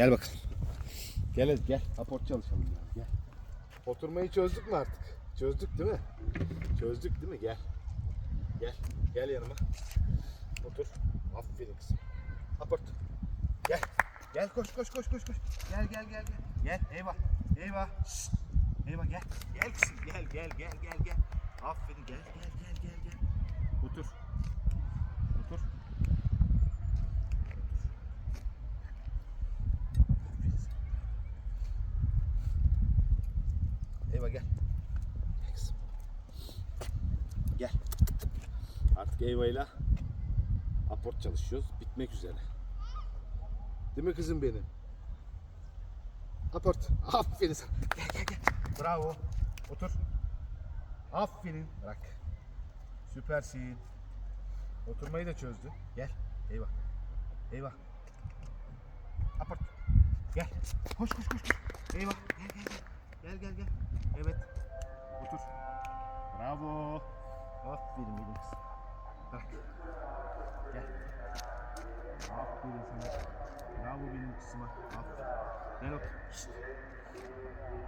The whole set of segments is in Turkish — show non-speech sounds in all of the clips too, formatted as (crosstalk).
Gel bakalım. Gel hadi gel. Aport çalışalım biraz gel. Oturmayı çözdük mü artık? Çözdük değil mi? Çözdük değil mi? Gel. Gel. Gel yanıma. Otur. Aferin kızım. Aport. Gel. Gel koş koş koş koş koş. Gel gel gel gel. Gel eyvah. Eyvah. Şşt. Eyvah gel. Gel kızım gel gel gel gel gel. Aferin gel gel gel gel gel. Otur. Eyvah gel. Gel kızım. Gel. Artık Eyva'yla aport çalışıyoruz. Bitmek üzere. Değil mi kızım benim? Aport. (laughs) Aferin sana. Gel gel gel. Bravo. Otur. Aferin. Bırak. Süpersin. Oturmayı da çözdü. Gel. Eyvah. Eyvah. Aport. Gel. Koş koş koş. Eyvah. Gel gel gel. Gel gel gel. Evet. Otur. Bravo. Aferin benim kızım. Bırak. Gel. Aferin sana. Bravo benim kızıma. Aferin. Gel otur. Şşt.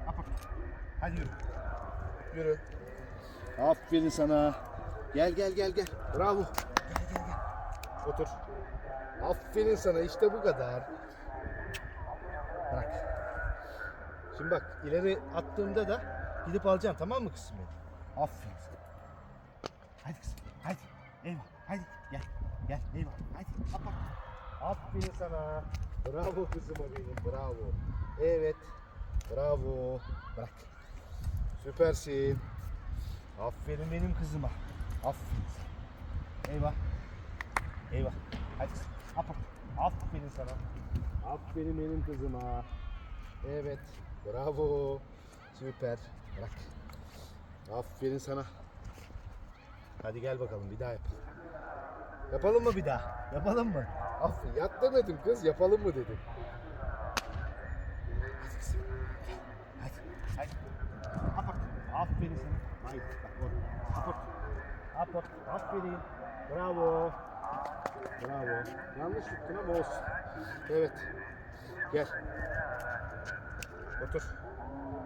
Aport. Hadi yürü. Yürü. Aferin sana. Gel gel gel gel. Bravo. Gel gel gel. Otur. Aferin sana işte bu kadar. Bırak. Şimdi bak ileri attığımda da gidip alacaksın tamam mı kızım benim? Aferin sana. Kızım. Eyvah hadi gel. Gel eyvah hadi. Hop. Aferin sana. Bravo kızıma benim bravo. Evet. Bravo. Bırak. Süpersin. Aferin benim kızıma. Aferin. Eyvah. Eyvah. Hadi kızım. Aferin sana. Aferin benim kızıma. Evet. Bravo. Süper. Bırak. Aferin sana. Hadi gel bakalım bir daha yapalım. Yapalım mı bir daha? Yapalım mı? Aferin. Yat demedim kız. Yapalım mı dedim. Hadi kızım. Hadi. Hadi. Aport. Aferin sana. Haydi. Aport. Aport. Aferin. Bravo. Bravo. Yanlış tuttun ama olsun. Evet. Gel. Otur.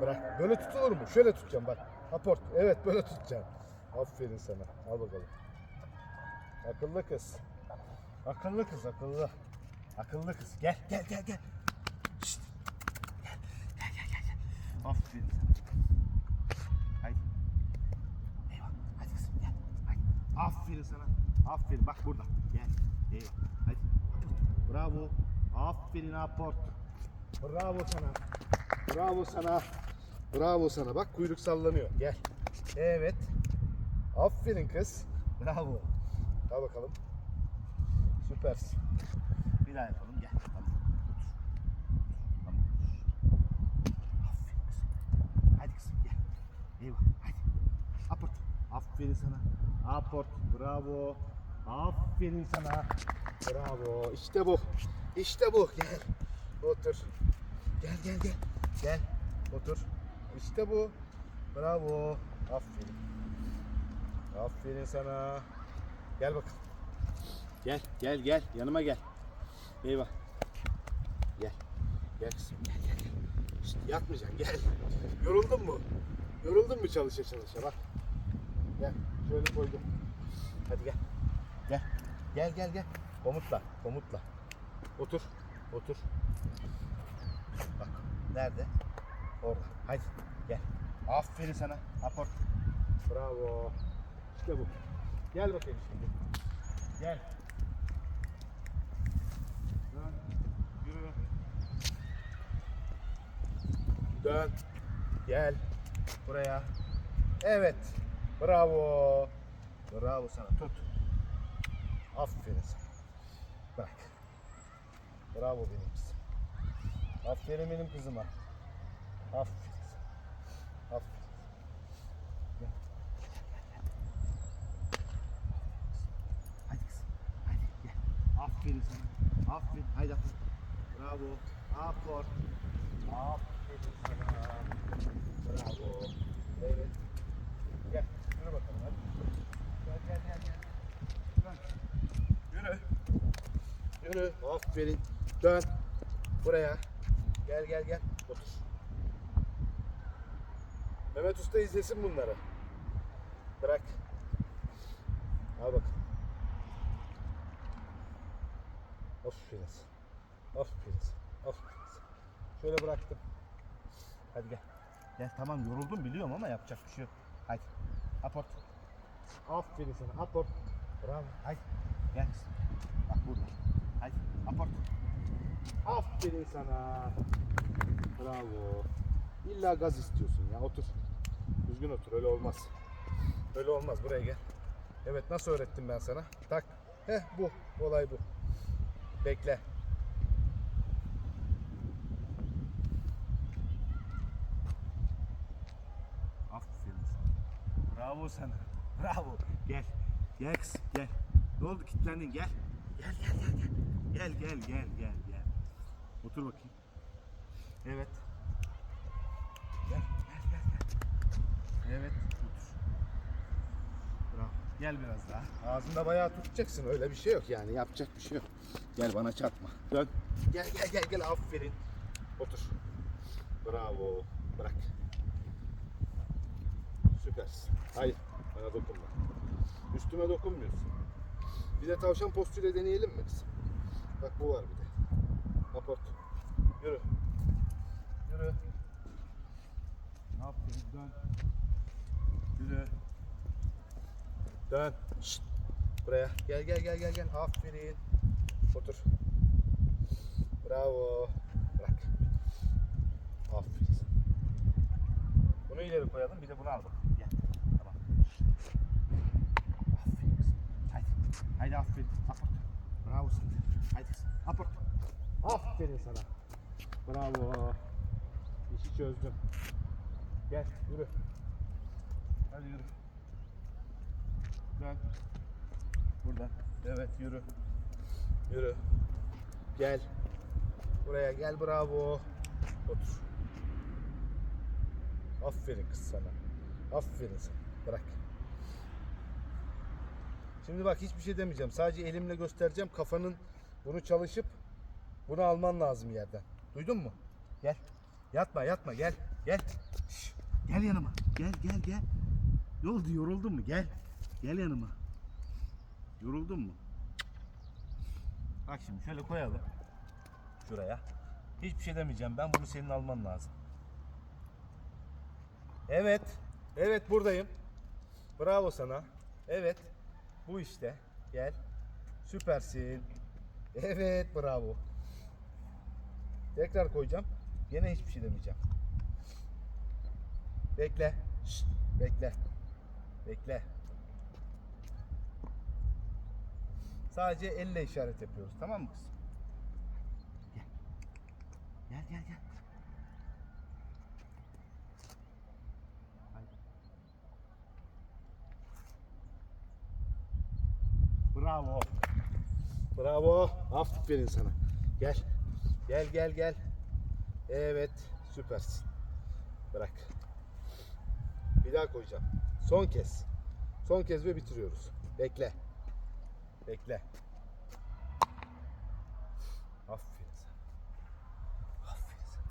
Bırak. Böyle tutulur mu? Şöyle tutacağım bak. Aport. Evet böyle tutacağım. Aferin sana. Al bakalım. Akıllı kız. Akıllı kız akıllı. Akıllı kız. Gel gel gel gel. Şşt. Gel gel gel gel. Aferin sana. Haydi. Eyvah. Hadi kızım gel. Hadi. Aferin sana. Aferin. Bak burada. Gel. Eyvah. Hadi. Bravo. Aferin aport. Bravo sana. Bravo sana. Bravo sana. Bak kuyruk sallanıyor. Gel. Evet. Aferin kız. Bravo. Al bakalım. Süpersin. Bir daha yapalım. Gel. Tamam. Hadi kızım gel. Eyvah. Hadi. Aport. Aferin sana. Aport. Bravo. Aferin sana. Bravo. İşte bu. İşte bu. Gel. Otur. Gel gel gel. Gel. Otur. İşte bu. Bravo. Aferin. Aferin sana. Gel bakalım. Gel gel gel. Yanıma gel. Eyvah. Gel. Gel kızım. Gel gel gel. Yatmayacaksın. Gel. Yoruldun mu? Yoruldun mu çalışa çalışa? Bak. Gel. Şöyle koydum. Hadi gel. Gel. Gel gel gel. Komutla. Komutla. Otur. Otur. Bak. Nerede? Orada. Hadi. Gel. Aferin sana. Aport. Bravo. İşte bu. Gel bakayım şimdi. Gel. Dön. Yürü. Dön. Gel. Buraya. Evet. Bravo. Bravo sana. Tut. Aferin sana. Bırak. Bravo benim kızım. Aferin benim kızıma. Aferin. Aferin. Gel. Hadi kızım. Hadi gel. Aferin sana. Aferin. Haydi aferin. Bravo. Aport. Aferin sana. Bravo. Evet. Gel. Yürü bakalım hadi. Gel gel gel gel. Dön. Yürü. Yürü. Aferin. Dön. Buraya. Gel gel gel. Otur. Mehmet Usta izlesin bunları. Bırak. Al bakalım. Aferin. Aferin. Aferin. Şöyle bıraktım. Hadi gel. Gel tamam yoruldum biliyorum ama yapacak bir şey yok. Hadi. Aport. Aferin sana. Aport. Bravo. Hadi. Gel. Bak burada. Hadi. Aport. Aferin sana. Bravo. İlla gaz istiyorsun ya. Otur. Düzgün otur. Öyle olmaz. Öyle olmaz. Buraya gel. Evet nasıl öğrettim ben sana? Tak. Heh bu. Olay bu. Bekle. Aferin sana. Bravo sana. (laughs) Bravo. Gel. Gel kızım gel. Ne oldu kilitlendin gel. Gel gel gel gel. Gel gel gel gel gel. Otur bakayım. Evet. Gel gel gel gel. Evet. Gel biraz daha. Ağzında bayağı tutacaksın öyle bir şey yok yani yapacak bir şey yok. Gel bana çarpma. Dön. Gel gel gel gel aferin. Otur. Bravo. Bırak. Süpersin. Hayır bana dokunma. Üstüme dokunmuyorsun. Bir de tavşan postuyla deneyelim mi kızım? Bak bu var bir de. Aport. Yürü. Yürü. Ne yapıyorsun? Dön. Yürü. Dön. Şşt. Buraya. Gel gel gel gel gel. Aferin. Otur. Bravo. Bırak. Aferin. Bunu ileri koyalım. Bir de bunu al bak. Gel. Tamam. Aferin kızım. Haydi. Haydi aferin. Aport. Bravo sana. Haydi kızım. Aport. Aferin sana. Bravo. İşi çözdüm. Gel yürü. Hadi yürü. Dön. Buradan. Evet yürü. Yürü. Gel. Buraya gel bravo. Otur. Aferin kız sana. Aferin sana. Bırak. Şimdi bak hiçbir şey demeyeceğim. Sadece elimle göstereceğim. Kafanın bunu çalışıp bunu alman lazım yerden. Duydun mu? Gel. Yatma yatma gel. Gel. Şş, Gel yanıma. Gel gel gel. Ne oldu yoruldun mu? Gel. Gel yanıma. Yoruldun mu? Bak şimdi şöyle koyalım. Şuraya. Hiçbir şey demeyeceğim. Ben bunu senin alman lazım. Evet. Evet buradayım. Bravo sana. Evet. Bu işte. Gel. Süpersin. Evet bravo. Tekrar koyacağım. Gene hiçbir şey demeyeceğim. Bekle. Şşt, bekle. Bekle. Sadece elle işaret yapıyoruz. Tamam mı kızım? Gel. Gel gel gel. Haydi. Bravo. Bravo. Aferin sana. Gel. Gel gel gel. Evet. Süpersin. Bırak. Bir daha koyacağım. Son kez. Son kez ve bitiriyoruz. Bekle. Bekle. Aferin sana. Aferin sana.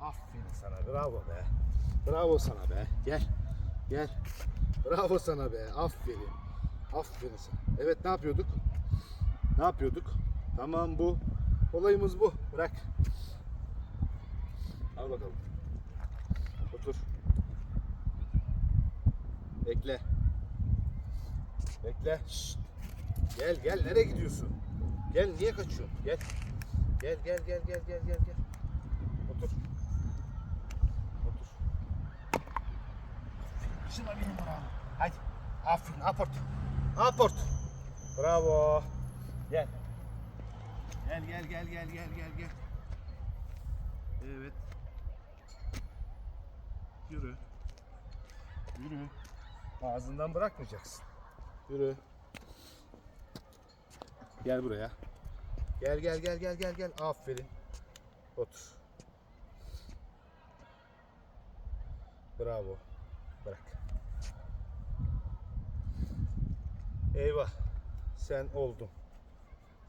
Aferin sana. Bravo be. Bravo sana be. Gel. Gel. Bravo sana be. Aferin. Aferin sana. Evet ne yapıyorduk? Ne yapıyorduk? Tamam bu. Olayımız bu. Bırak. Al bakalım. Otur. Bekle. Bekle. Şşt. Gel gel nereye gidiyorsun? Gel niye kaçıyorsun? Gel. Gel gel gel gel gel gel gel. Otur. Otur. Şuna benim bravo. Hadi. Aferin. Aport. Aport. Bravo. Gel. Gel gel gel gel gel gel gel. Evet. Yürü. Yürü. Ağzından bırakmayacaksın. Yürü. Gel buraya. Gel gel gel gel gel gel. Aferin. Otur. Bravo. Bırak. Eyvah. Sen oldun.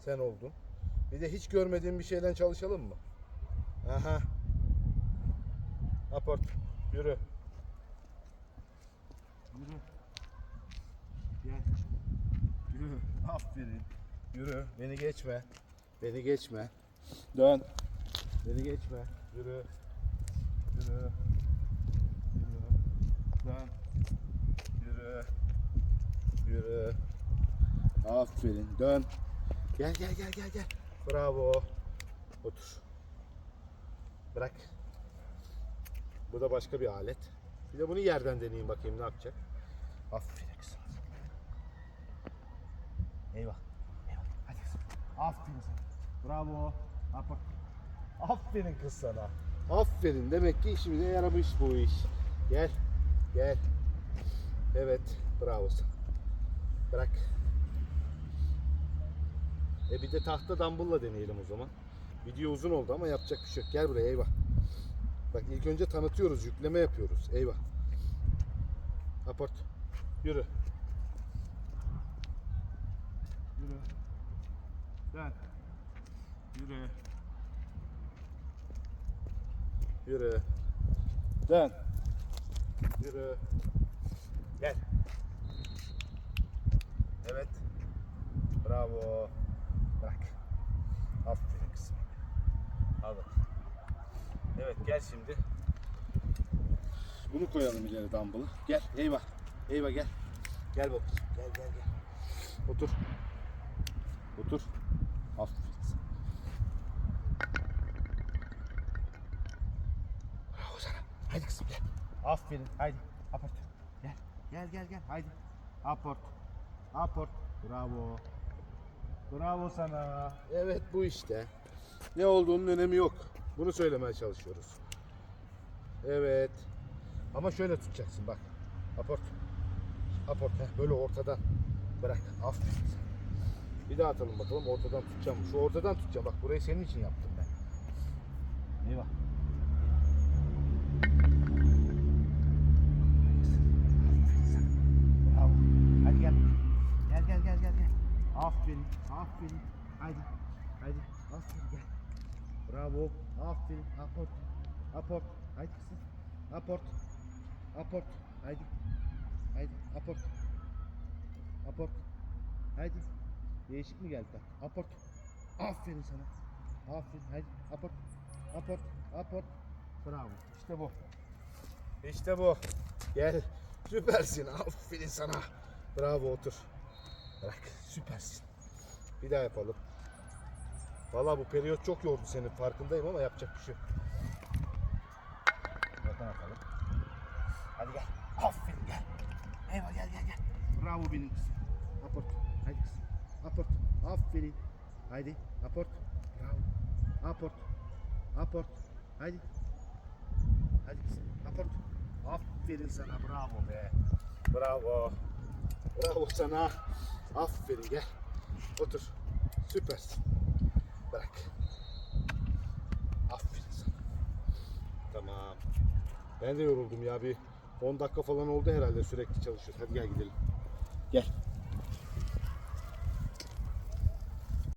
Sen oldun. Bir de hiç görmediğim bir şeyden çalışalım mı? Aha. Aport. Yürü. Yürü. Gel. Yürü. Aferin. Yürü. Beni geçme. Beni geçme. Dön. Beni geçme. Yürü. Yürü. Yürü. Dön. Yürü. Yürü. Aferin. Dön. Gel gel gel gel gel. Bravo. Otur. Bırak. Bu da başka bir alet. Bir de bunu yerden deneyeyim bakayım ne yapacak. Aferin kızım. Eyvah. Eyvah. Hadi kızım. Aferin sana. Bravo. Aport. Aferin kız sana. Aferin. Demek ki işimize yaramış bu iş. Gel. Gel. Evet. Bravo. Bırak. E bir de tahta dumbbell'la deneyelim o zaman. Video uzun oldu ama yapacak bir şey yok. Gel buraya eyvah. Bak ilk önce tanıtıyoruz, yükleme yapıyoruz. Eyvah. Aport. Yürü. Yürü. Dön. Yürü. Yürü. Dön. Yürü. Gel. Evet. Bravo. Bırak. Aferin kızım. Al bak. Evet gel şimdi. Bunu koyalım ileri dumbbell'ı. Gel eyvah. Eyvah gel. Gel bak. Gel gel gel. Otur. Otur. Aferin. Haydi kızım gel. Aferin. Haydi. Aport. Gel. Gel gel gel. Haydi. Aport. Aport. Bravo. Bravo sana. Evet bu işte. Ne olduğunun önemi yok. Bunu söylemeye çalışıyoruz. Evet. Ama şöyle tutacaksın bak. Aport. Aport. Heh, böyle ortadan. Bırak. Aferin. Bir daha atalım bakalım. Ortadan tutacağım. Şu ortadan tutacağım. Bak burayı senin için yaptım ben. Eyvah. Aferin. Aferin. Haydi. Haydi. Aferin gel. Bravo. Aferin. Aport. Aport. Haydi kızım. Aport. Aport. Haydi. Haydi. Aport. Aport. Haydi. Değişik mi geldi bak. Aport. Aferin sana. Aferin. Haydi. Aport. Aport. Aport. Bravo. İşte bu. İşte bu. Gel. Süpersin. Aferin sana. Bravo otur. Bırak. Süpersin. Bir daha yapalım. Vallahi bu periyot çok yordu seni farkındayım ama yapacak bir şey yok. Buradan atalım. Hadi gel. Aferin gel. Eyvah gel gel gel. Bravo benim kızım. Aport. Haydi kızım. Aport. Aferin. Haydi. Aport. Bravo. Aport. Aport. Haydi. Hadi kızım. Aport. Aferin sana. Bravo be. Bravo. Bravo sana. Aferin gel. Otur. Süpersin. Bırak. Aferin sana. Tamam. Ben de yoruldum ya bir 10 dakika falan oldu herhalde sürekli çalışıyoruz. Hadi gel gidelim. Gel.